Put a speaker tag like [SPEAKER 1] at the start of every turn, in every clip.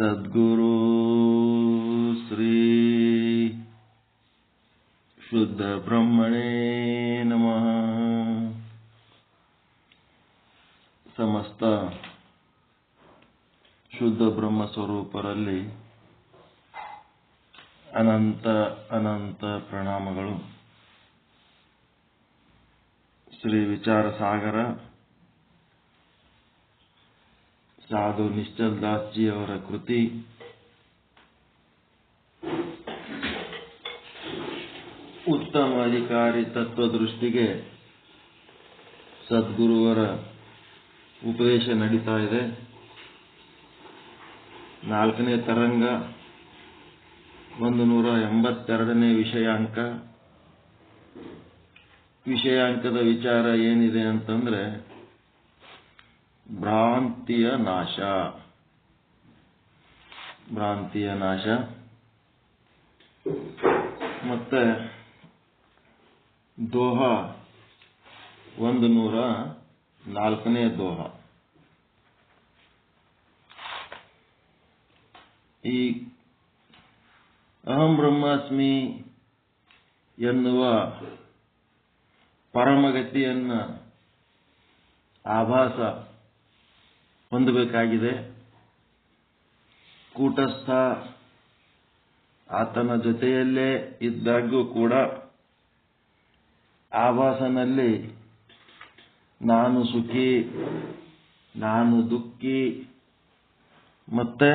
[SPEAKER 1] ಸದ್ಗುರು ಶ್ರೀ ಶುದ್ಧ ಬ್ರಹ್ಮಣೇ ನಮಃ. ಸಮಸ್ತ ಶುದ್ಧ ಬ್ರಹ್ಮ ಸ್ವರೂಪರಲ್ಲಿ ಅನಂತ ಅನಂತ ಪ್ರಣಾಮಗಳು. ಶ್ರೀ ವಿಚಾರ ಸಾಗರ ಸಾಧು ನಿಶ್ಚಲ್ ದಾಸ್ ಜಿ ಅವರ ಕೃತಿ. ಉತ್ತಮ ಅಧಿಕಾರಿ ತತ್ವದೃಷ್ಟಿಗೆ ಸದ್ಗುರುವರ ಉಪದೇಶ ನಡೀತಾ ಇದೆ. ನಾಲ್ಕನೇ ತರಂಗ, ಒಂದು ನೂರ ಎಂಬತ್ತೆರಡನೇ ವಿಷಯಾಂಕ. ವಿಷಯಾಂಕದ ವಿಚಾರ ಏನಿದೆ ಅಂತಂದ್ರೆ ಭ್ರಾಂತಿಯ ನಾಶ. ಭ್ರಾಂತಿಯ ನಾಶ. ಮತ್ತೆ ದೋಹ ಒಂದು ನೂರ ನಾಲ್ಕನೇ ದೋಹ. ಈ ಅಹಂ ಬ್ರಹ್ಮಾಸ್ಮಿ ಎನ್ನುವ ಪರಮಗತಿಯನ್ನ ಆಭಾಸ ಹೊಂದಬೇಕಾಗಿದೆ. ಕೂಟಸ್ಥ ಆತನ ಜೊತೆಯಲ್ಲೇ ಇದ್ದಾಗ್ಯೂ ಕೂಡ ಆವಾಸನಲ್ಲಿ ನಾನು ಸುಖಿ, ನಾನು ದುಃಖಿ ಮತ್ತೆ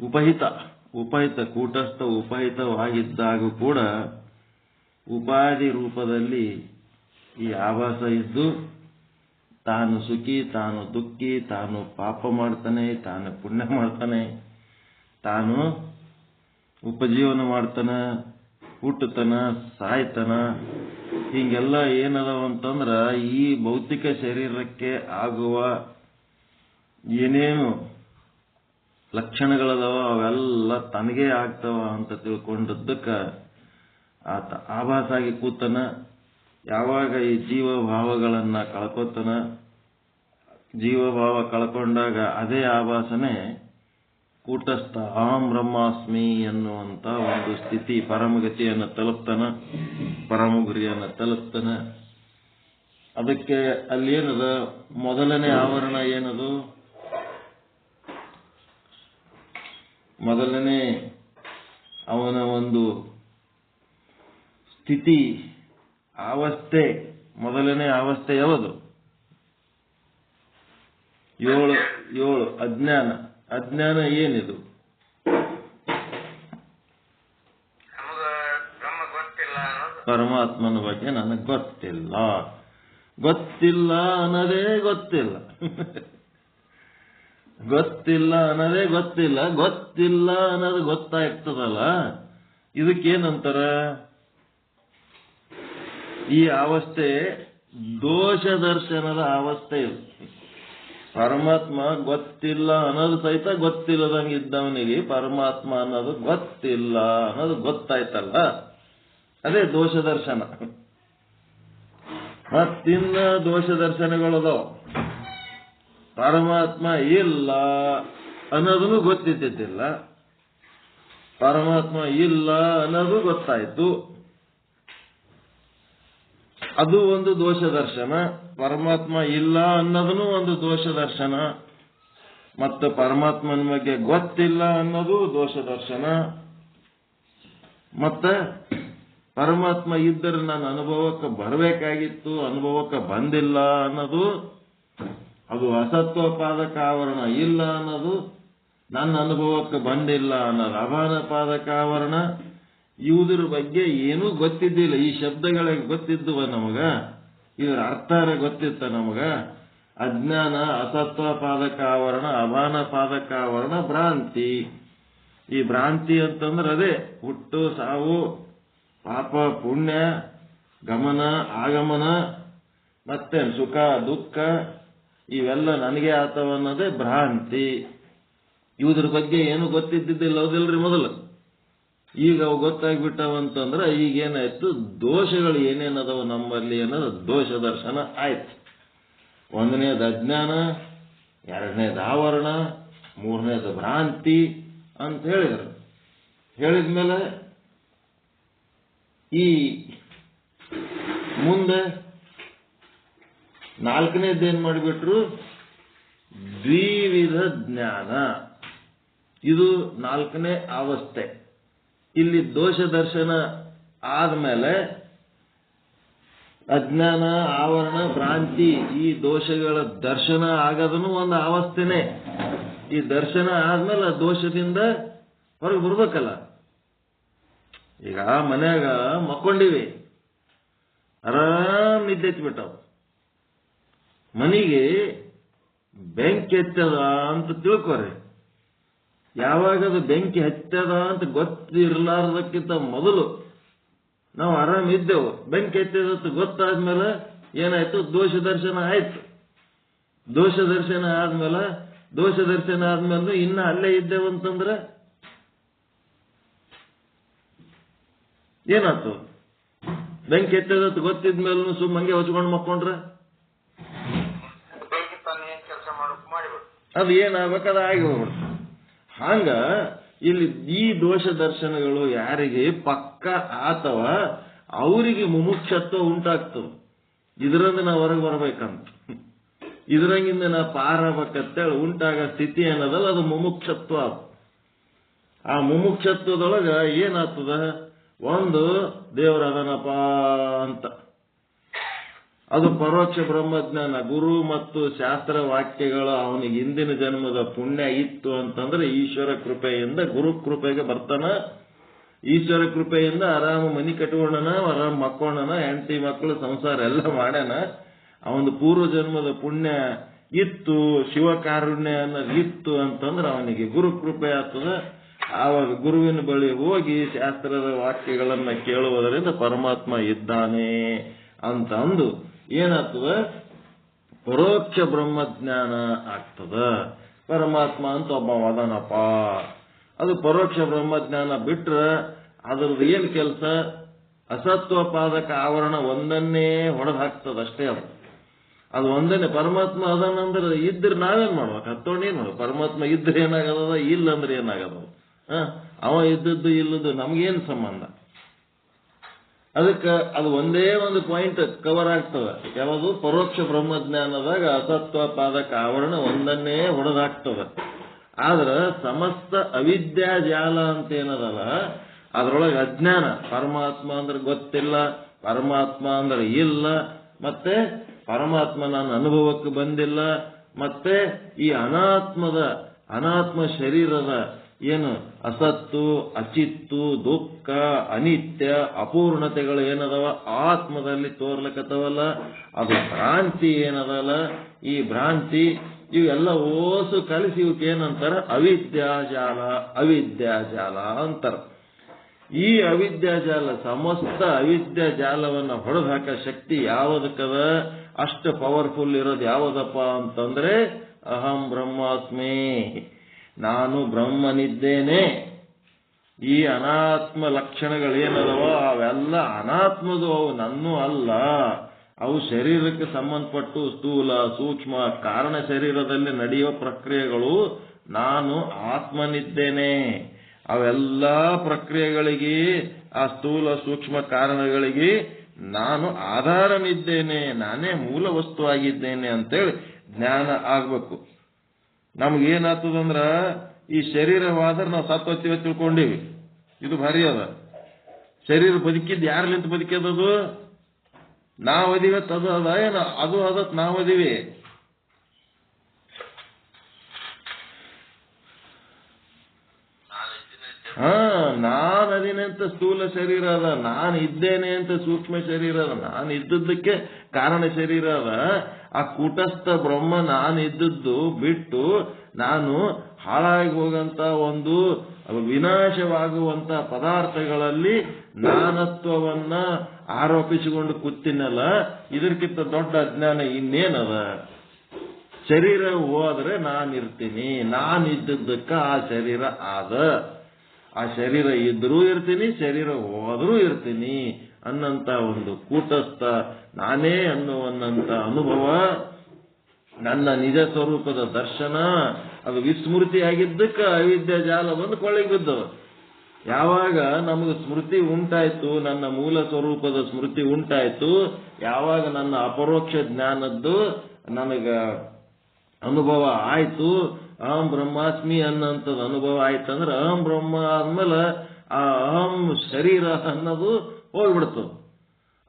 [SPEAKER 1] ಉಪಹಿತ ಉಪಹಿತ, ಕೂಟಸ್ಥ ಉಪಹಿತವಾಗಿದ್ದಾಗೂ ಕೂಡ ಉಪಾಧಿ ರೂಪದಲ್ಲಿ ಈ ಆವಾಸ ಇದ್ದು ತಾನು ಸುಖಿ, ತಾನು ದುಃಖಿ, ತಾನು ಪಾಪ ಮಾಡ್ತಾನೆ, ತಾನು ಪುಣ್ಯ ಮಾಡ್ತಾನೆ, ತಾನು ಉಪಜೀವನ ಮಾಡ್ತಾನ ಹುಟ್ಟತನ ಸಾಯ್ತನ. ಹಿಂಗೆಲ್ಲ ಏನದಾವ ಅಂತಂದ್ರ ಈ ಭೌತಿಕ ಶರೀರಕ್ಕೆ ಆಗುವ ಏನೇನು ಲಕ್ಷಣಗಳದಾವ, ಅವೆಲ್ಲ ತನಗೇ ಆಗ್ತಾವ ಅಂತ ತಿಳ್ಕೊಂಡದ್ದಕ್ಕ ಆತ ಆಭಾಸಾಗಿ ಕೂತನ. ಯಾವಾಗ ಈ ಜೀವ ಭಾವಗಳನ್ನ ಕಳ್ಕೊತನ ಜೀವಭಾವ ಕಳ್ಕೊಂಡಾಗ ಅದೇ ಆಭಾಸನೆ ಕೂಟಸ್ಥ ಅಹಂ ಬ್ರಹ್ಮಾಸ್ಮಿ ಎನ್ನುವಂತ ಒಂದು ಸ್ಥಿತಿ, ಪರಮಗತಿಯನ್ನು ತಲುಪ್ತಾನ ಪರಮ ಗುರಿಯನ್ನು ತಲುಪ್ತಾನ. ಅದಕ್ಕೆ ಅಲ್ಲಿ ಏನದ ಮೊದಲನೇ ಆವರಣ ಏನದು? ಮೊದಲನೇ ಅವನ ಒಂದು ಸ್ಥಿತಿ, ಅವಸ್ಥೆ. ಮೊದಲನೇ ಅವಸ್ಥೆ ಯಾವುದು? ಏಳು ಏಳು ಅಜ್ಞಾನ. ಅಜ್ಞಾನ ಏನಿದು? ಪರಮಾತ್ಮನ ಬಗ್ಗೆ ನನಗೆ ಗೊತ್ತಿಲ್ಲ. ಗೊತ್ತಿಲ್ಲ ಅನ್ನೋದೇ ಗೊತ್ತಿಲ್ಲ. ಗೊತ್ತಿಲ್ಲ ಅನ್ನೋದೇ ಗೊತ್ತಿಲ್ಲ. ಗೊತ್ತಿಲ್ಲ ಅನ್ನೋದು ಗೊತ್ತಾಗ್ತದಲ್ಲ ಇದಕ್ಕೇನಂತಾರ? ಈ ಅವಸ್ಥೆ ದೋಷ ದರ್ಶನದ ಅವಸ್ಥೆ ಇದು. ಪರಮಾತ್ಮ ಗೊತ್ತಿಲ್ಲ ಅನ್ನೋದು ಸಹಿತ ಗೊತ್ತಿಲ್ಲದಂಗೆ ಇದ್ದವನಿಗೆ ಪರಮಾತ್ಮ ಅನ್ನೋದು ಗೊತ್ತಿಲ್ಲ ಅನ್ನೋದು ಗೊತ್ತಾಯ್ತಲ್ಲ? ಅದೇ ದೋಷ ದರ್ಶನ. ಮತ್ತಿನ್ನ ದೋಷ ದರ್ಶನಗಳದು ಪರಮಾತ್ಮ ಇಲ್ಲ ಅನ್ನೋದನ್ನು ಗೊತ್ತಿದ್ದಿದ್ದಿಲ್ಲ. ಪರಮಾತ್ಮ ಇಲ್ಲ ಅನ್ನೋದು ಗೊತ್ತಾಯ್ತು. ಅದು ಒಂದು ದೋಷ ದರ್ಶನ, ಪರಮಾತ್ಮ ಇಲ್ಲ ಅನ್ನೋದನ್ನು ಒಂದು ದೋಷ ದರ್ಶನ. ಮತ್ತು ಪರಮಾತ್ಮನ ಬಗ್ಗೆ ಗೊತ್ತಿಲ್ಲ ಅನ್ನೋದು ದೋಷ ದರ್ಶನ. ಮತ್ತೆ ಪರಮಾತ್ಮ ಇದ್ದರೆ ನನ್ನ ಅನುಭವಕ್ಕೆ ಬರಬೇಕಾಗಿತ್ತು, ಅನುಭವಕ್ಕೆ ಬಂದಿಲ್ಲ ಅನ್ನೋದು, ಅದು ಅಸತ್ವಪಾದಕ ಆವರಣ ಇಲ್ಲ ಅನ್ನೋದು, ನನ್ನ ಅನುಭವಕ್ಕೆ ಬಂದಿಲ್ಲ ಅನ್ನೋದು ಅಭಾನ ಪಾದಕ ಆವರಣ. ಇವುದ್ರ ಬಗ್ಗೆ ಏನೂ ಗೊತ್ತಿದ್ದಿಲ್ಲ. ಈ ಶಬ್ದಗಳಿಗೆ ಗೊತ್ತಿದ್ದುವ ನಮಗ? ಇದರ ಅರ್ಥಾರ ಗೊತ್ತಿತ್ತ ನಮಗ? ಅಜ್ಞಾನ, ಅಸತ್ವ ಪಾದಕ ಆವರಣ ಅಭಾನ ಪಾದಕ ಆವರಣ, ಭ್ರಾಂತಿ. ಈ ಭ್ರಾಂತಿ ಅಂತಂದ್ರೆ ಅದೇ, ಹುಟ್ಟು, ಸಾವು, ಪಾಪ, ಪುಣ್ಯ, ಗಮನ, ಆಗಮನ, ಮತ್ತೆ ಸುಖ, ದುಃಖ, ಇವೆಲ್ಲ ನನಗೆ ಆತವ ಅನ್ನೋದೇ ಭ್ರಾಂತಿ. ಇವುದ್ರ ಬಗ್ಗೆ ಏನು ಗೊತ್ತಿದ್ದಿದ್ದಿಲ್ಲ ಹೌದಿಲ್ರಿ ಮೊದಲು? ಈಗ ಅವು ಗೊತ್ತಾಗ್ಬಿಟ್ಟವಂತಂದ್ರ ಈಗ ಏನಾಯ್ತು ದೋಷಗಳು ಏನೇನದವು ನಮ್ಮಲ್ಲಿ ಅನ್ನೋದು ದೋಷ ದರ್ಶನ ಆಯ್ತು. ಒಂದನೇದು ಅಜ್ಞಾನ, ಎರಡನೇದು ಆವರಣ, ಮೂರನೇದು ಭ್ರಾಂತಿ ಅಂತ ಹೇಳಿದರು. ಹೇಳಿದ್ಮೇಲೆ ಈ ಮುಂದೆ ನಾಲ್ಕನೇದೇನ್ ಮಾಡಿಬಿಟ್ರು? ದ್ವಿವಿಧ ಜ್ಞಾನ. ಇದು ನಾಲ್ಕನೇ ಅವಸ್ಥೆ. ಇಲ್ಲಿ ದೋಷ ದರ್ಶನ ಆದ್ಮೇಲೆ ಅಜ್ಞಾನ, ಆವರಣ, ಭ್ರಾಂತಿ ಈ ದೋಷಗಳ ದರ್ಶನ ಆಗೋದನ್ನು ಒಂದು ಅವಸ್ಥೆನೆ. ಈ ದರ್ಶನ ಆದ್ಮೇಲೆ ದೋಷದಿಂದ ಹೊರಗೆ ಬರ್ಬೇಕಲ್ಲ. ಈಗ ಮನ್ಯಾಗ ಮಕ್ಕೊಂಡಿವಿ. ಆರಾಮ್ ನಿದ್ದೆ ಬಿಟ್ಟವು ಮನಿಗೆ ಬೆಂಕಿ ಎತ್ತದ ಅಂತ ತಿಳ್ಕೊರಿ. ಯಾವಾಗ ಅದು ಬೆಂಕಿ ಹಚ್ಚದ ಅಂತ ಗೊತ್ತಿರಲಾರದಕ್ಕಿಂತ ಮೊದಲು ನಾವು ಆರಾಮ್ ಇದ್ದೆವು. ಬೆಂಕಿ ಹತ್ತದ ಗೊತ್ತಾದ್ಮೇಲೆ ಏನಾಯ್ತು? ದೋಷ ದರ್ಶನ ಆಯ್ತು. ದೋಷ ದರ್ಶನ ಆದ್ಮೇಲೆ ದೋಷ ದರ್ಶನ ಆದ್ಮೇಲೆ ಇನ್ನ ಅಲ್ಲೇ ಇದ್ದೇವು ಅಂತಂದ್ರೆ ಏನಾಯ್ತು? ಬೆಂಕಿ ಎತ್ತದ ಗೊತ್ತಿದ್ಮೇಲೂ ಸುಮ್ಮಂಗೆ ಹೊಚ್ಕೊಂಡು ಮಕ್ಕೊಂಡ್ರೆ?
[SPEAKER 2] ಬೆಂಕಿ ತಾನು ಏನ್ ಕೆಲಸ ಮಾಡೋಕ್
[SPEAKER 1] ಅದು ಏನಾಗ್ಬೇಕು ಅದು ಆಗಿ ಹೋಗ್ಬಿಡ್ತು. ಹಂಗ ಇಲ್ಲಿ ಈ ದೋಷ ದರ್ಶನಗಳು ಯಾರಿಗೆ ಪಕ್ಕ ಆತವ ಅವರಿಗೆ ಮುಮುಕ್ಷತ್ವ ಉಂಟಾಗ್ತದೆ. ಇದರಿಂದ ನಾವು ಹೊರಗೆ ಬರ್ಬೇಕಂತ. ಇದರಂಗಿಂದ ನಾ ಪಾರಬೇಕಂತೇಳಿ ಉಂಟಾಗ ಸ್ಥಿತಿ ಏನದಲ್ಲ ಅದು ಮುಮುಕ್ಷತ್ವ. ಆ ಮುಮುಕ್ಷತ್ವದೊಳಗ ಏನಾಗ್ತದ? ಒಂದು ದೇವರ ಅದನಪ್ಪ ಅಂತ. ಅದು ಪರೋಕ್ಷ ಬ್ರಹ್ಮಜ್ಞಾನ. ಗುರು ಮತ್ತು ಶಾಸ್ತ್ರ ವಾಕ್ಯಗಳು ಅವನಿಗೆ ಹಿಂದಿನ ಜನ್ಮದ ಪುಣ್ಯ ಇತ್ತು ಅಂತಂದ್ರೆ ಈಶ್ವರ ಕೃಪೆಯಿಂದ, ಗುರು ಕೃಪೆಗೆ ಬರ್ತಾನ. ಈಶ್ವರ ಕೃಪೆಯಿಂದ ಆರಾಮ ಮನಿ ಕಟ್ಕೊಂಡನ ಆರಾಮ್ ಮಕ್ಕೊಂಡನ ಹೆಂಡತಿ ಮಕ್ಕಳು ಸಂಸಾರ ಎಲ್ಲ ಮಾಡ್ಯಾನ. ಅವನ ಪೂರ್ವ ಜನ್ಮದ ಪುಣ್ಯ ಇತ್ತು ಶಿವಕಾರುಣ್ಯ ಅನ್ನೋದು ಇತ್ತು ಅಂತಂದ್ರೆ ಅವನಿಗೆ ಗುರು ಕೃಪೆ ಆಗ್ತದ. ಆವಾಗ ಗುರುವಿನ ಬಳಿ ಹೋಗಿ ಶಾಸ್ತ್ರದ ವಾಕ್ಯಗಳನ್ನ ಕೇಳುವುದರಿಂದ ಪರಮಾತ್ಮ ಇದ್ದಾನೆ ಅಂತ ಅಂದು ಏನಾಗ್ತದ? ಪರೋಕ್ಷ ಬ್ರಹ್ಮಜ್ಞಾನ ಆಗ್ತದ. ಪರಮಾತ್ಮ ಅಂತ ಒಬ್ಬ ವದನಪ್ಪ. ಅದು ಪರೋಕ್ಷ ಬ್ರಹ್ಮಜ್ಞಾನ ಬಿಟ್ರ ಅದ್ರದ್ದು ಏನ್ ಕೆಲಸ? ಅಸತ್ವಪಾದಕ ಆವರಣ ಒಂದನ್ನೇ ಹೊಡೆದು ಹಾಕ್ತದ ಅಷ್ಟೇ ಅದು. ಅದು ಒಂದನೇ ಪರಮಾತ್ಮ ಅದನ್ನಂದ್ರೆ ಇದ್ರೆ ನಾವೇನ್ ಮಾಡ್ಬೇಕು? ಹತ್ತೋಣ ಏನ್ ಮಾಡ್ಬೇಕು? ಪರಮಾತ್ಮ ಇದ್ರೆ ಏನಾಗದ ಇಲ್ಲ ಅಂದ್ರೆ ಏನಾಗದ ಅವ ಇದ್ದದ್ದು ಇಲ್ಲದ್ದು ನಮ್ಗೇನ್ ಸಂಬಂಧ? ಅದಕ್ಕೆ ಅದು ಒಂದೇ ಒಂದು ಪಾಯಿಂಟ್ ಕವರ್ ಆಗ್ತದ. ಯಾವುದು? ಪರೋಕ್ಷ ಬ್ರಹ್ಮಜ್ಞಾನದಾಗ ಅಸತ್ವ ಪಾದಕ ಆವರಣ ಒಂದನ್ನೇ ಹೊಡೆದಾಗ್ತದ ಆದ್ರ ಸಮಸ್ತ ಅವಿದ್ಯಾ ಜಾಲ ಅಂತ ಏನದಲ್ಲ, ಅದರೊಳಗೆ ಅಜ್ಞಾನ. ಪರಮಾತ್ಮ ಅಂದ್ರೆ ಗೊತ್ತಿಲ್ಲ, ಪರಮಾತ್ಮ ಅಂದ್ರೆ ಇಲ್ಲ, ಮತ್ತೆ ಪರಮಾತ್ಮ ನನ್ನ ಅನುಭವಕ್ಕೆ ಬಂದಿಲ್ಲ, ಮತ್ತೆ ಈ ಅನಾತ್ಮದ, ಅನಾತ್ಮ ಶರೀರದ ಏನು ಅಸತ್ತು, ಅಚಿತ್ತು, ದುಃಖ, ಅನಿತ್ಯ, ಅಪೂರ್ಣತೆಗಳು ಏನದವ? ಆತ್ಮದಲ್ಲಿ ತೋರ್ಲಕತ್ತವಲ್ಲ, ಅದು ಭ್ರಾಂತಿ ಏನದಲ್ಲ? ಈ ಭ್ರಾಂತಿ ಇವೆಲ್ಲ ಓಸು ಕಲಿಸಿ ಇವಕ್ಕೇನಂತಾರ? ಅವಿದ್ಯಾಜಾಲ ಅವಿದ್ಯಾಜಾಲ ಅಂತಾರ. ಈ ಅವಿದ್ಯಾಜಾಲ, ಸಮಸ್ತ ಅವಿದ್ಯಾಜಾಲವನ್ನ ಹೊಡೆದು ಹಾಕ ಶಕ್ತಿ ಯಾವುದಕ್ಕದ? ಅಷ್ಟು ಪವರ್ಫುಲ್ ಇರೋದು ಯಾವುದಪ್ಪ ಅಂತಂದ್ರೆ, ಅಹಂ ಬ್ರಹ್ಮಾಸ್ಮಿ ನಾನು ಬ್ರಹ್ಮನಿದ್ದೇನೆ. ಈ ಅನಾತ್ಮ ಲಕ್ಷಣಗಳೇನದವೋ ಅವೆಲ್ಲ ಅನಾತ್ಮದು ಅವು ನನ್ನೂ ಅಲ್ಲ. ಅವು ಶರೀರಕ್ಕೆ ಸಂಬಂಧಪಟ್ಟು ಸ್ಥೂಲ, ಸೂಕ್ಷ್ಮ, ಕಾರಣ ಶರೀರದಲ್ಲಿ ನಡೆಯುವ ಪ್ರಕ್ರಿಯೆಗಳು ನಾನು ಆತ್ಮನಿದ್ದೇನೆ. ಅವೆಲ್ಲ ಪ್ರಕ್ರಿಯೆಗಳಿಗೆ, ಆ ಸ್ಥೂಲ, ಸೂಕ್ಷ್ಮ ಕಾರಣಗಳಿಗೆ ನಾನು ಆಧಾರನಿದ್ದೇನೆ. ನಾನೇ ಮೂಲ ವಸ್ತುವಾಗಿದ್ದೇನೆ ಅಂತೇಳಿ ಜ್ಞಾನ ಆಗ್ಬೇಕು. ನಮ್ಗೇನಾಗ್ತದಂದ್ರ ಈ ಶರೀರವಾದ್ರೆ ನಾವು ಸತ್ತೋತೀವಿ ತಿಳ್ಕೊಂಡೀವಿ. ಇದು ಭಾರಿ ಅದ. ಶರೀರ ಬದುಕಿದ್ದು ಯಾರ್ಲಿಂತ ಬದುಕಿದದು ನಾವು ಅದೀವಿ ಅದು ಅದ, ಏನ ಅದು ಅದತ್ ನಾವು
[SPEAKER 2] ನಾನು ಇದ್ದೀನಿ
[SPEAKER 1] ಹಾ, ನಾನು ಅದೀನಿ ಅಂತ ಸ್ಥೂಲ ಶರೀರ ಅದ ನಾನು ಇದ್ದೇನೆ ಅಂತ ಸೂಕ್ಷ್ಮ ಶರೀರ ಅದ ನಾನು ಇದ್ದದ್ದಕ್ಕೆ ಕಾರಣ ಶರೀರ ಅದ ಆ ಕೂಟಸ್ಥ ಬ್ರಹ್ಮ ನಾನು ಇದ್ದದ್ದು ಬಿಟ್ಟು ನಾನು ಹಾಳಾಗಿ ಹೋಗಂತ ಒಂದು ವಿನಾಶವಾಗುವಂತ ಪದಾರ್ಥಗಳಲ್ಲಿ ನಾನತ್ವವನ್ನ ಆರೋಪಿಸಿಕೊಂಡು ಕೂತಿನಲ್ಲ, ಇದಕ್ಕಿಂತ ದೊಡ್ಡ ಅಜ್ಞಾನ ಇನ್ನೇನದ? ಶರೀರ ಹೋದ್ರೆ ನಾನಿರ್ತೀನಿ ನಾನಿದ್ದದ್ದಕ್ಕ ಆ ಶರೀರ ಆದ. ಆ ಶರೀರ ಇದ್ರೂ ಇರ್ತೀನಿ, ಶರೀರ ಹೋದ್ರೂ ಇರ್ತೀನಿ ಅನ್ನಂತ ಒಂದು ಕೂಟಸ್ಥ ನಾನೇ ಅನ್ನುವನ್ನಂತ ಅನುಭವ ನನ್ನ ನಿಜ ಸ್ವರೂಪದ ದರ್ಶನ, ಅದು ವಿಸ್ಮೃತಿ ಆಗಿದ್ದಕ್ಕ ಅವಿದ್ಯ ಜಾಲ ಬಂದು ಕೊಳ್ಳಿಗೆ ಯಾವಾಗ ನಮಗೆ ಸ್ಮೃತಿ ಉಂಟಾಯ್ತು, ನನ್ನ ಮೂಲ ಸ್ವರೂಪದ ಸ್ಮೃತಿ ಉಂಟಾಯ್ತು, ಯಾವಾಗ ನನ್ನ ಅಪರೋಕ್ಷ ಜ್ಞಾನದ್ದು ನನಗ ಅನುಭವ ಆಯ್ತು ಅಹಂ ಬ್ರಹ್ಮಾಸ್ಮಿ ಅನ್ನೋಂಥದ್ದು ಅನುಭವ ಆಯ್ತಂದ್ರೆ ಅಹಂ ಬ್ರಹ್ಮ ಆದ್ಮೇಲೆ ಆ ಅಹಂ ಶರೀರ ಅನ್ನೋದು ಹೋಗ್ಬಿಡ್ತು.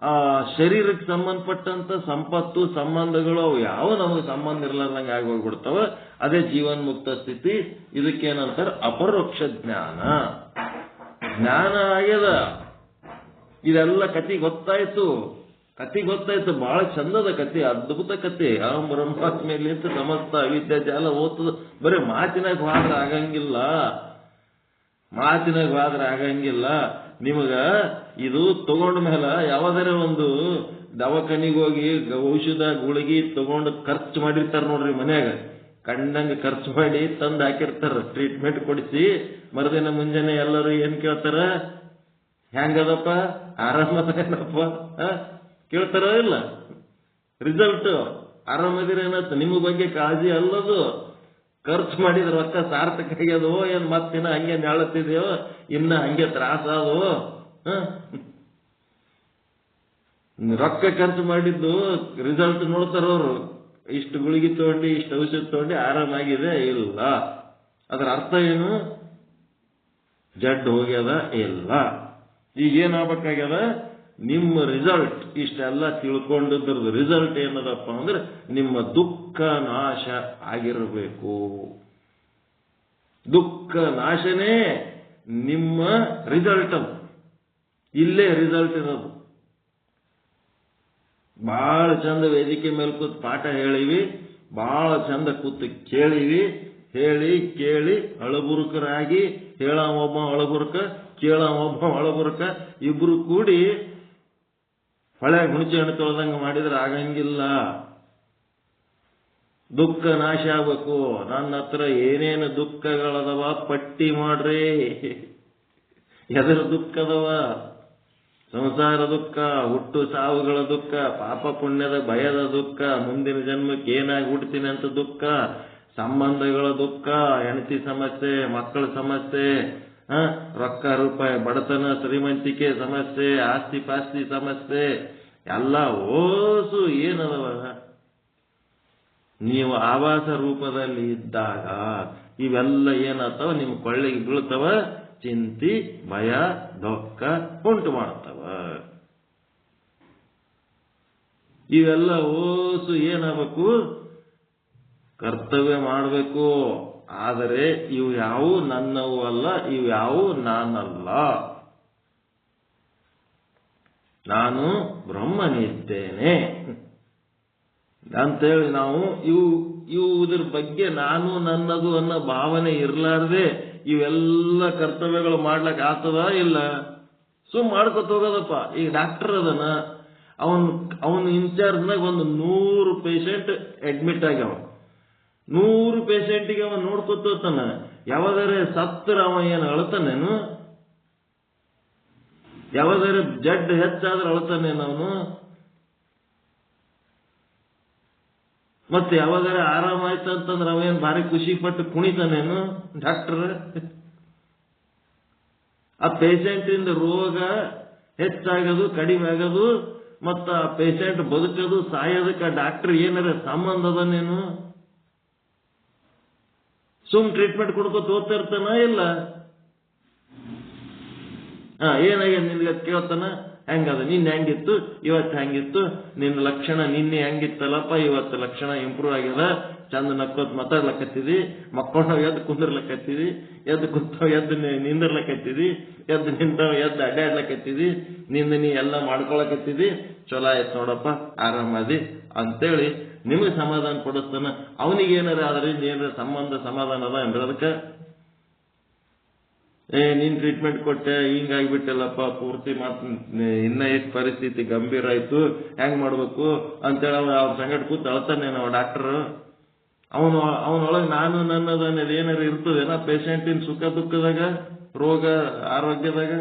[SPEAKER 1] ಆ ಶರೀರಕ್ಕೆ ಸಂಬಂಧಪಟ್ಟಂತ ಸಂಪತ್ತು, ಸಂಬಂಧಗಳು ಅವು ಯಾವ ನಮಗೆ ಸಂಬಂಧ ಇರಲಾರ್ದಂಗೆ ಆಗಿ ಹೋಗ್ಬಿಡ್ತಾವ. ಅದೇ ಜೀವನ್ಮುಕ್ತ ಸ್ಥಿತಿ. ಇದಕ್ಕೇನಂತಾರೆ ಅಪರೋಕ್ಷ ಜ್ಞಾನ. ಜ್ಞಾನ ಆಗ್ಯದ. ಇದೆಲ್ಲ ಕತಿ ಗೊತ್ತಾಯ್ತು. ಕತಿ ಗೊತ್ತಾಯ್ತು, ಬಹಳ ಚಂದದ ಕತೆ ಅದ್ಭುತ ಕತೆ ಆ ಬ್ರಹ್ಮಾತ್ಮೆಯಲ್ಲಿ ಅಂತ ಸಮಸ್ತ ಅವಿದ್ಯೆ ಜಾಲ ಓದ್ತದ. ಬರೀ ಮಾತಿನಾಗ ಹೋದ್ರೆ ಆಗಂಗಿಲ್ಲ. ಮಾತಿನಾಗ ಹೋದ್ರೆ ಆಗಂಗಿಲ್ಲ. ನಿಮಗ ಇದು ತಗೊಂಡ ಮೇಲೆ ಯಾವ್ದಾರ ಒಂದು ದವಾಖಾನಿಗೆ ಹೋಗಿ ಔಷಧ, ಗುಳಿಗೆ ತಗೊಂಡು ಖರ್ಚು ಮಾಡಿರ್ತಾರ ನೋಡ್ರಿ ಮನ್ಯಾಗ. ಕಂಡಂಗ ಖರ್ಚು ಮಾಡಿ ತಂದು ಹಾಕಿರ್ತಾರ. ಟ್ರೀಟ್ಮೆಂಟ್ ಕೊಡಿಸಿ, ಮರುದಿನ ಮುಂಜಾನೆ ಎಲ್ಲರೂ ಏನ್ ಕೇಳ್ತಾರ? ಹೆಂಗದಪ್ಪ? ಆರಾಮದೇನಪ್ಪ? ಕೇಳ್ತಾರ ಇಲ್ಲ? ರಿಸಲ್ಟ್ ಆರಾಮದಿರೇನತ್ತ ನಿಮ್ಮ ಬಗ್ಗೆ ಕಾಳಜಿ ಅಲ್ಲದು? ಖರ್ಚು ಮಾಡಿದ ರೊಕ್ಕ ಸಾರ್ಥಕ ಆಗ್ಯದೋ ಏನ್ ಮತ್ತಿನ ಹಂಗೆ ನಾಳತ್ತಿದೆಯೋ ಇನ್ನ ಹಂಗೆ ತ್ರಾಸ ಅದೋ ರೊಕ್ಕ ಖರ್ಚು ಮಾಡಿದ್ದು ರಿಸಲ್ಟ್ ನೋಡ್ತಾರ ಅವರು. ಇಷ್ಟು ಗುಳಿಗೆ ತಗೊಂಡು, ಇಷ್ಟು ಔಷಧ ತಗೊಂಡು ಆರಾಮಾಗಿದೆ? ಇಲ್ಲ. ಅದರ ಅರ್ಥ ಏನು? ಜಡ್ ಹೋಗ್ಯದ? ಇಲ್ಲ. ಈಗ ಏನಾಗಬೇಕಾಗ್ಯದ ನಿಮ್ಮ ರಿಸಲ್ಟ್ ಇಷ್ಟೆಲ್ಲ ತಿಳ್ಕೊಂಡಿದ್ರದ್ದು ರಿಸಲ್ಟ್ ಏನದಪ್ಪ ಅಂದ್ರೆ ನಿಮ್ಮ ದುಃಖ ನಾಶ ಆಗಿರಬೇಕು. ದುಃಖ ನಾಶನೇ ನಿಮ್ಮ ರಿಸಲ್ಟ್ ಅದು. ಇಲ್ಲೇ ರಿಸಲ್ಟ್ ಇರೋದು. ಬಹಳ ಚಂದ ವೇದಿಕೆ ಮೇಲೆ ಕೂತ್ ಪಾಠ ಹೇಳಿವಿ ಬಹಳ ಚಂದ ಕೂತು ಕೇಳಿವಿ, ಹೇಳಿ, ಕೇಳಿ, ಅಳಬುರುಕರಾಗಿ ಹೇಳ ಒಬ್ಬ ಅಳಬುರುಕ ಕೇಳ ಒಬ್ಬ ಅಳಬುರುಕ, ಇಬ್ರು ಕೂಡಿ ಹೊಳೆ ಹುಣಚೆ ಹಣ್ಣು ತೊಳೆದಂಗೆ ಮಾಡಿದ್ರೆ ಆಗಂಗಿಲ್ಲ. ದುಃಖ ನಾಶ ಆಗ್ಬೇಕು. ನನ್ನ ಹತ್ರ ಏನೇನು ದುಃಖಗಳದವ ಪಟ್ಟಿ ಮಾಡ್ರಿ. ಎದರ ದುಃಖದವ, ಸಂಸಾರ ದುಃಖ, ಹುಟ್ಟು ಸಾವುಗಳ ದುಃಖ, ಪಾಪ ಪುಣ್ಯದ ಭಯದ ದುಃಖ, ಮುಂದಿನ ಜನ್ಮಕ್ಕೆ ಏನಾಗಿ ಹುಡ್ತೀನಿ ಅಂತ ದುಃಖ, ಸಂಬಂಧಗಳ ದುಃಖ, ಹೆಂಡತಿ ಸಮಸ್ಯೆ, ಮಕ್ಕಳ ಸಮಸ್ಯೆ ರೊಕ್ಕ, ರೂಪಾಯಿ, ಬಡತನ ಶ್ರೀಮಂತಿಕೆ ಸಮಸ್ಯೆ, ಆಸ್ತಿ ಪಾಸ್ತಿ, ಸಮಸ್ಯೆ, ಎಲ್ಲ ಓಸು ಏನದವ? ನೀವು ಆವಾಸ ರೂಪದಲ್ಲಿ ಇದ್ದಾಗ ಇವೆಲ್ಲ ಏನಾಗ್ತಾವ ನಿಮ್ಮ ಕೊಳ್ಳಿಗೆ ಬೀಳ್ತಾವ, ಚಿಂತಿ, ಭಯ ದುಃಖ ಉಂಟು ಮಾಡ್ತಾವ. ಇವೆಲ್ಲ ಓಸು ಏನಾಗಬೇಕು ಕರ್ತವ್ಯ ಮಾಡಬೇಕು. ಆದರೆ ಇವು ಯಾವು ನನ್ನವು ಅಲ್ಲ, ಇವು ಯಾವು ನಾನಲ್ಲ. ನಾನು ಬ್ರಹ್ಮನಿದ್ದೇನೆ. ಅಂತೇಳಿ ನಾವು ಇವು ಇವು ಇದ್ರ ಬಗ್ಗೆ ನಾನು ನನ್ನದು ಅನ್ನೋ ಭಾವನೆ ಇರ್ಲಾರ್ದೆ ಇವೆಲ್ಲ ಕರ್ತವ್ಯಗಳು ಮಾಡ್ಲಕ್ಕೆ ಆಗ್ತದ ಇಲ್ಲ? ಸುಮ್ ಮಾಡ್ಕೊತ ಹೋಗೋದಪ್ಪ. ಈಗ ಡಾಕ್ಟರ್ ಅದನ, ಅವನ್ ಅವನ್ ಇನ್ಚಾರ್ಜ್ನಾಗ ಒಂದು ನೂರು ಪೇಷಂಟ್ ಅಡ್ಮಿಟ್ ಆಗ್ಯಾವ. ನೂರು ಪೇಷಂಟಿಗೆ ಅವ ನೋಡ್ಕೊತಾನ ಹೋಗ್ತಾನ. ಸತ್ತರ ಅವ ಏನು ಅಳತಾನೇನು? ಯಾವಾಗಾರ ಜಡ್ ಹೆಚ್ಚಾದ್ರೆ ಅಳತಾನೇನು ಅವನು? ಮತ್ತೆ ಯಾವಾಗಾರ ಆರಾಮ ಆಯ್ತು ಅಂತಂದ್ರೆ ಅವೇನ್ ಭಾರಿ ಖುಷಿ ಪಟ್ಟು ಕುಣಿತಾನೇನು? ಡಾಕ್ಟರ್? ಆ ಪೇಷಂಟಿಂದ ರೋಗ ಹೆಚ್ಚಾಗೋದು, ಕಡಿಮೆ ಆಗೋದು, ಮತ್ತ ಆ ಪೇಷಂಟ್ ಬದುಕೋದು, ಸಾಯೋದಕ್ಕೆ ಡಾಕ್ಟರ್ ಏನಾರ ಸಂಬಂಧ ಅದನ್ನೇನು ಸುಮ್ ಟ್ರೀಟ್ಮೆಂಟ್ ಕೊಡ್ಕೊತ ಹೋಗ್ತಾ ಇರ್ತಾನ ಇಲ್ಲ? ಹಾ, ಏನಾಗ್ಯದ ನಿನ್ಗೆ ಕೇಳ್ತಾನ? ಹೆಂಗದ ನಿನ್ನೆ ಹೆಂಗಿತ್ತು ಇವತ್ತು ಹೆಂಗಿತ್ತು ನಿನ್ನ ಲಕ್ಷಣ ನಿನ್ನೆ ಹೆಂಗಿತ್ತಲ್ಲಪ್ಪ ಇವತ್ತು ಲಕ್ಷಣ ಇಂಪ್ರೂವ್ ಆಗ್ಯದ? ಚಂದ ನಕ್ಕೋತ್ ಮಾತಾಡ್ಲಕತ್ತಿದಿ? ಮಕ್ಕೊಂಡ ಎದ್ದು ಕುಂದಿರ್ಲಕತ್ತಿದಿ? ಎದ್ದು ಕುಂತ ಎದ್ದು ನಿಂದಿರ್ಲಕತ್ತಿದಿ? ಎದ್ದು ನಿಂತ ಎದ್ದು ಅಡ್ಡಾಡ್ಲಕತ್ತಿದಿ ನಿಂದ ನೀ ಎಲ್ಲ ಮಾಡ್ಕೊಳಕತ್ತಿದಿ? ಚಲೋ ಆಯ್ತು ನೋಡಪ್ಪ, ಆರಾಮದಿ? ಅಂತೇಳಿ ನಿಮಗೆ ಸಮಾಧಾನ ಪಡಿಸ್ತಾನ ಅವನಿಗೆ ಏನಾರ ಅದರಿಂದ ಏನಾರ ಸಂಬಂಧ ಸಮಾಧಾನ ಅದ ಅಂದ್ರೆ ಅದಕ್ಕೆ, ಏ, ನೀನ್ ಟ್ರೀಟ್ಮೆಂಟ್ ಕೊಟ್ಟೆ ಹಿಂಗಾಗ್ಬಿಟ್ಟಲ್ಲಪ್ಪ ಪೂರ್ತಿ ಮಾತು ಇನ್ನ ಎಷ್ಟು ಪರಿಸ್ಥಿತಿ ಗಂಭೀರ ಆಯ್ತು, ಹೆಂಗ್ ಮಾಡ್ಬೇಕು? ಅಂತೇಳಿ ಅವ ಅವ್ರ ಸಂಗಡ ಕೂತ್ ಅಳ್ತಾನೆ ನಾವು ಡಾಕ್ಟರ್ ಅವನು, ಅವನೊಳಗೆ ನಾನು ನನ್ನದು ಅನ್ನೋದು ಏನಾರು ಇರ್ತದೇನ ಪೇಷಂಟಿನ ಸುಖ ದುಃಖದಾಗ, ರೋಗ, ಆರೋಗ್ಯದಾಗ?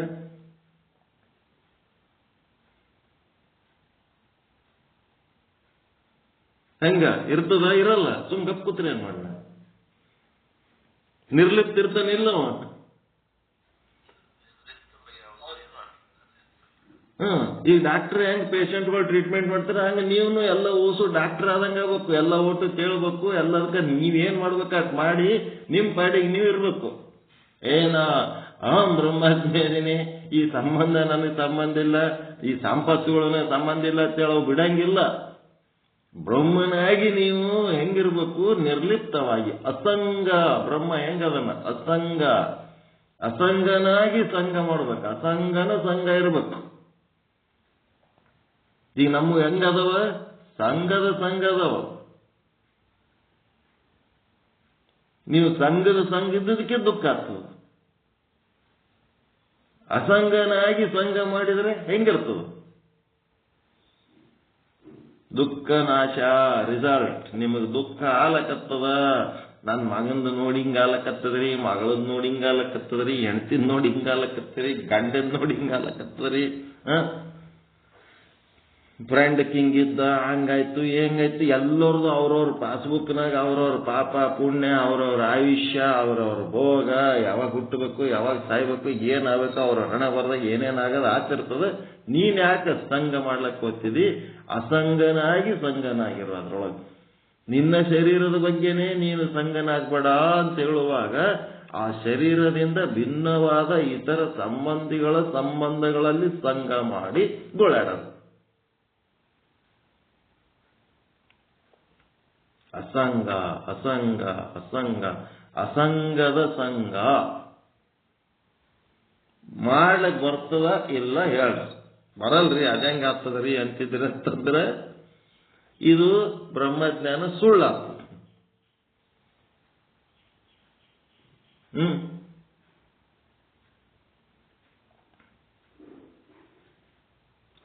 [SPEAKER 1] ಹೆಂಗ, ಇರ್ತದ, ಇರಲ್ಲ. ಸುಮ್ ಗಪ್ ಕೂತ್ರಿ ಏನ್ ಮಾಡ ನಿರ್ಲಿಪ್ತ ಇರ್ತಾನೆ ಇಲ್ಲ ಹ್ಮ್ ಈಗ ಡಾಕ್ಟರ್ ಹೆಂಗ್ ಪೇಷಂಟ್ಗಳು ಟ್ರೀಟ್ಮೆಂಟ್ ಮಾಡ್ತಾರೆ? ಹಂಗ ನೀವು ಎಲ್ಲ ಓಸು ಡಾಕ್ಟರ್ ಆದಂಗ ಆಗ್ಬೇಕು, ಎಲ್ಲ ಒಟ್ಟು ಕೇಳ್ಬೇಕು ಎಲ್ಲದಕ್ಕ ನೀವೇನ್ ಮಾಡ್ಬೇಕಾದ್ ಮಾಡಿ ನಿಮ್ ಪಾಡಿಗೆ ನೀವು ಇರ್ಬೇಕು. ಏನ ಅಹಂ ಬ್ರಹ್ಮಜ್ಞಾನಿನಿ ಈ ಸಂಬಂಧ ನನಗೆ ಸಂಬಂಧ ಇಲ್ಲ, ಈ ಸಂಪತ್ತುಗಳನ್ನ ಸಂಬಂಧ ಇಲ್ಲ ಅಂತ ಹೇಳೋ, ಬಿಡಂಗಿಲ್ಲ. ಬ್ರಹ್ಮನಾಗಿ ನೀವು ಹೆಂಗಿರ್ಬೇಕು ನಿರ್ಲಿಪ್ತವಾಗಿ. ಅಸಂಗ, ಬ್ರಹ್ಮ ಹೆಂಗದನ? ಅಸಂಗ. ಅಸಂಗನಾಗಿ ಸಂಘ ಮಾಡ್ಬೇಕು. ಅಸಂಗನ ಸಂಘ ಇರ್ಬೇಕು. ಈಗ ನಮ್ಮ ಹೆಂಗದವ? ಸಂಘದ ಸಂಘದವ ನೀವು ಸಂಘದ ಸಂಘ ಇದ್ದದಕ್ಕೆ ದುಃಖ ಆಗ್ತದೆ. ಅಸಂಗನಾಗಿ ಸಂಘ ಮಾಡಿದ್ರೆ ಹೆಂಗಿರ್ತದೆ? ದುಃಖ ನಾಶ ರಿಸಲ್ಟ್ ನಿಮಗೆ ದುಃಖ ಆಲಕತ್ತದ ನನ್ನ ಮಗಂದು ನೋಡಿ ಹಿಂಗಾಲಕತ್ತದ್ರಿ ಮಗಳದ್ ನೋಡಿ ಹಿಂಗಾಲಕತ್ತದ್ರಿ ಹೆಂಡತಿದ್ ನೋಡಿ ಹಿಂಗಾಲಕತ್ತದ್ರಿ ಗಂಡದ್ ನೋಡಿ ಹಿಂಗಾಲಕತ್ತದ್ರಿ ಹ ಕಿಂಗ್ ಇದ್ದ, ಹಂಗಾಯ್ತು, ಹೆಂಗಾಯ್ತು, ಎಲ್ಲರದು ಅವ್ರವ್ರ ಪಾಸ್ಬುಕ್ನಾಗ ಅವ್ರವ್ರ ಪಾಪ, ಪುಣ್ಯ, ಅವ್ರವ್ರ ಆಯುಷ್ಯ, ಅವ್ರವ್ರ ಭೋಗ, ಯಾವಾಗ ಹುಟ್ಟಬೇಕು, ಯಾವಾಗ ಸಾಯ್ಬೇಕು ಏನಾಗಬೇಕು ಅವ್ರ ಹಣ ಬರ್ದಾಗ ಏನೇನಾಗದ ಆಗ್ತಿರ್ತದ ನೀನ್ ಯಾಕೆ ಸಂಘ ಮಾಡ್ಲಕ್ ಹೋಗ್ತಿದಿ? ಅಸಂಗನಾಗಿ ಸಂಗನಾಗಿರೋ ಅದ್ರೊಳಗೆ. ನಿನ್ನ ಶರೀರದ ಬಗ್ಗೆನೇ ನೀನು ಸಂಘನಾಗ್ಬೇಡ ಅಂತ ಹೇಳುವಾಗ, ಆ ಶರೀರದಿಂದ ಭಿನ್ನವಾದ ಇತರ ಸಂಬಂಧಿಗಳ ಸಂಬಂಧಗಳಲ್ಲಿ ಸಂಘ ಮಾಡಿ ಗೋಳಾಡೋದು. ಅಸಂಗ ಅಸಂಗ ಅಸಂಗ, ಅಸಂಗದ ಸಂಘ ಮಾಡ್ಲಕ್ ಬರ್ತದ ಇಲ್ಲ ಹೇಳ್ರಿ ಬರಲ್ರಿ ಅದಂಗ ಆಗ್ತದ್ರಿ ಅಂತಿದ್ರಿ ಅಂತಂದ್ರೆ ಇದು ಬ್ರಹ್ಮಜ್ಞಾನ ಸುಳ್ಳ. ಹ್ಮ್.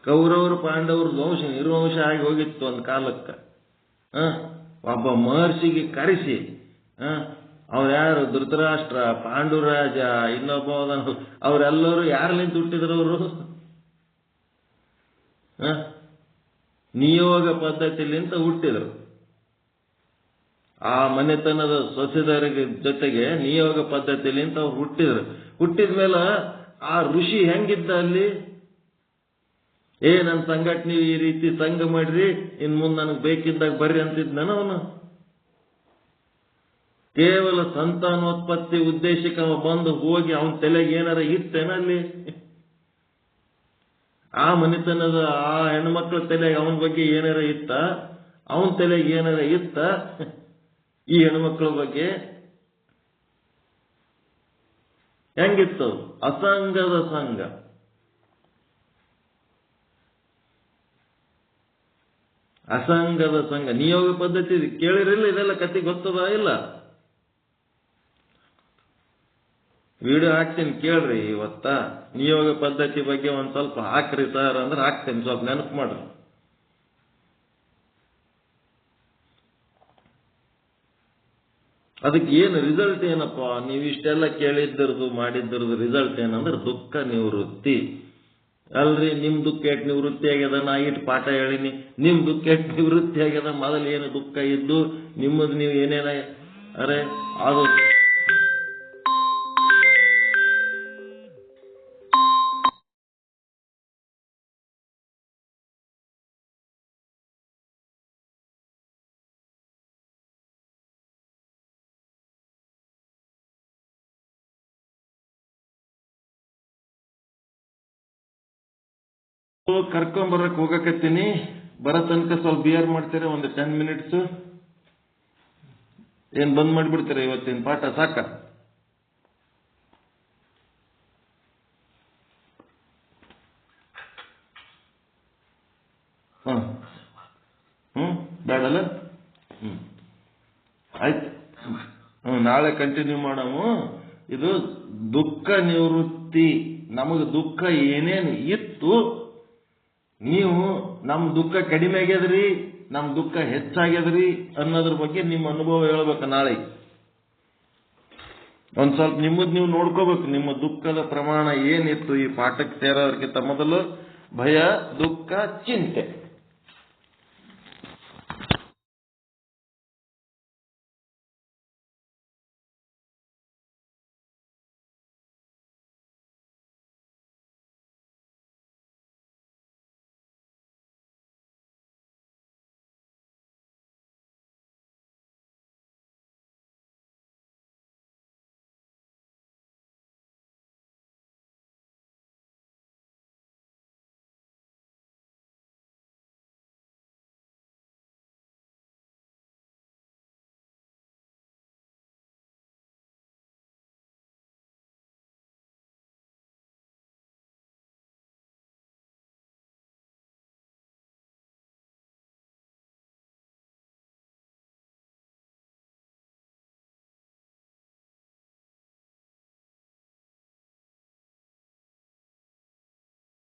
[SPEAKER 1] ಕೌರವರು, ಪಾಂಡವರು ವಂಶ ನಿರ್ವಂಶ ಆಗಿ ಹೋಗಿತ್ತು ಒಂದು ಕಾಲಕ್ಕೆ. ಹ? ಒಬ್ಬ ಮಹರ್ಷಿಗೆ ಕರೆಸಿ ಅವ್ರು ಯಾರು? ಧೃತರಾಷ್ಟ್ರ, ಪಾಂಡುರಾಜ, ಇನ್ನೊಬ್ಬ ಅವರೆಲ್ಲರೂ ಯಾರಲ್ಲಿಂದ ಹುಟ್ಟಿದ್ರು ಅವರು? ನಿಯೋಗ ಪದ್ಧತಿಲಿಂದ ಹುಟ್ಟಿದ್ರು. ಆ ಮನೆತನದ ಸೊಸೆದರಿಗೆ ಜೊತೆಗೆ ನಿಯೋಗ ಪದ್ಧತಿಲಿಂದ ಅವ್ರು ಹುಟ್ಟಿದ್ರು. ಹುಟ್ಟಿದ್ಮೇಲೆ ಆ ಋಷಿ ಹೆಂಗಿದ್ದ ಅಲ್ಲಿ? ಏ ನನ್ನ ನೀವು ಈ ರೀತಿ ಸಂಘ ಮಾಡ್ರಿ, ಇನ್ ಮುಂದೆ ನನಗೆ ಬೇಕಿದ್ದಾಗ ಬರ್ರಿ ಅಂತಿದ್ನ ಅವನು. ಕೇವಲ ಸಂತಾನೋತ್ಪತ್ತಿ ಉದ್ದೇಶಕ್ಕೆ ಅವ ಬಂದು ಹೋಗಿ ಅವನ ತಲೆಗೆ ಏನಾರ ಇತ್ತೇನಲ್ಲಿ ಆ ಮನೆತನದ ಆ ಹೆಣ್ಮಕ್ಳ ತಲೆಗೆ ಅವನ ಬಗ್ಗೆ ಏನಾರ ಇತ್ತ? ಅವನ ತಲೆಗೆ ಏನಾರ ಇತ್ತ? ಈ ಹೆಣ್ಮಕ್ಳ ಬಗ್ಗೆ? ಹೆಂಗಿತ್ತು? ಅಸಂಗದ ಸಂಘ. ಅಸಂಗದ ಸಂಘ ನಿಯೋಗ ಪದ್ಧತಿ ಕೇಳಿರಲಿಲ್ಲ, ಇದೆಲ್ಲ ಕತೆ ಗೊತ್ತದ? ಇಲ್ಲ. ವಿಡಿಯೋ ಹಾಕ್ತೀನಿ, ಕೇಳ್ರಿ ಇವತ್ತ. ನಿಯೋಗ ಪದ್ಧತಿ ಬಗ್ಗೆ ಒಂದ್ ಸ್ವಲ್ಪ ಹಾಕ್ರಿ ಸರ್ ಅಂದ್ರೆ ಹಾಕ್ತೀನಿ, ಸ್ವಲ್ಪ ನೆನಪು ಮಾಡ್ರಿ. ಅದಕ್ಕೆ ಏನು ರಿಸಲ್ಟ್ ಏನಪ್ಪ? ನೀವು ಇಷ್ಟೆಲ್ಲ ಕೇಳಿದ್ದರದು, ಮಾಡಿದ್ದರದು ರಿಸಲ್ಟ್ ಏನಂದ್ರೆ ದುಃಖ ನಿವೃತ್ತಿ. ಅಲ್ರಿ, ನಿಮ್ ದುಃಖ ಎಟ್ ನಿವೃತ್ತಿ ಆಗ್ಯದ? ನಾ ಇಟ್ಟು ಪಾಠ ಹೇಳಿನಿ. ನಿಮ್ ದುಃಖ ಎಟ್ ನಿವೃತ್ತಿ ಆಗ್ಯದ? ಮೊದಲು ಏನು ದುಃಖ ಇದ್ದು, ನಿಮ್ಮದು ನೀವು ಏನೇನ ಅರೆ, ಅದು ಕರ್ಕೊಂಬರಕ್ ಹೋಗಕತ್ತೀನಿ ಬರೋ ತನಕ ಸ್ವಲ್ಪ ಬಿಯರ್ ಮಾಡ್ತೀರಾ? ಒಂದು ಟೆನ್ ಮಿನಿಟ್ಸ್ ಏನು ಬಂದ್ ಮಾಡಿಬಿಡ್ತೀರಾ ಇವತ್ತಿನ ಪಾಠ? ಸಾಕ? ಹ್ಮ್? ಬೇಡಲ್ಲ? ಹ್ಮ್. ಆಯ್ತು. ಹ್ಞೂ ನಾಳೆ ಕಂಟಿನ್ಯೂ ಮಾಡಮು ಇದು ದುಃಖ ನಿವೃತ್ತಿ. ನಮಗೆ ದುಃಖ ಏನೇನು ಇತ್ತು ನೀವು ನಮ್ಮ ದುಃಖ ಕಡಿಮೆ ಆಗ್ಯದ್ರಿ ನಮ್ಮ ದುಃಖ ಹೆಚ್ಚಾಗ್ಯದ್ರಿ ಅನ್ನೋದ್ರ ಬಗ್ಗೆ ನಿಮ್ಮ ಅನುಭವ ಹೇಳ್ಬೇಕು ನಾಳೆ. ಒಂದ್ ಸ್ವಲ್ಪ ನಿಮ್ಮದ್ ನೀವು ನೋಡ್ಕೋಬೇಕು, ನಿಮ್ಮ ದುಃಖದ ಪ್ರಮಾಣ ಏನಿತ್ತು ಈ ಪಾಠಕ್ಕೆ ಸೇರೋದಕ್ಕಿಂತ ಮೊದಲು ಭಯ, ದುಃಖ, ಚಿಂತೆ.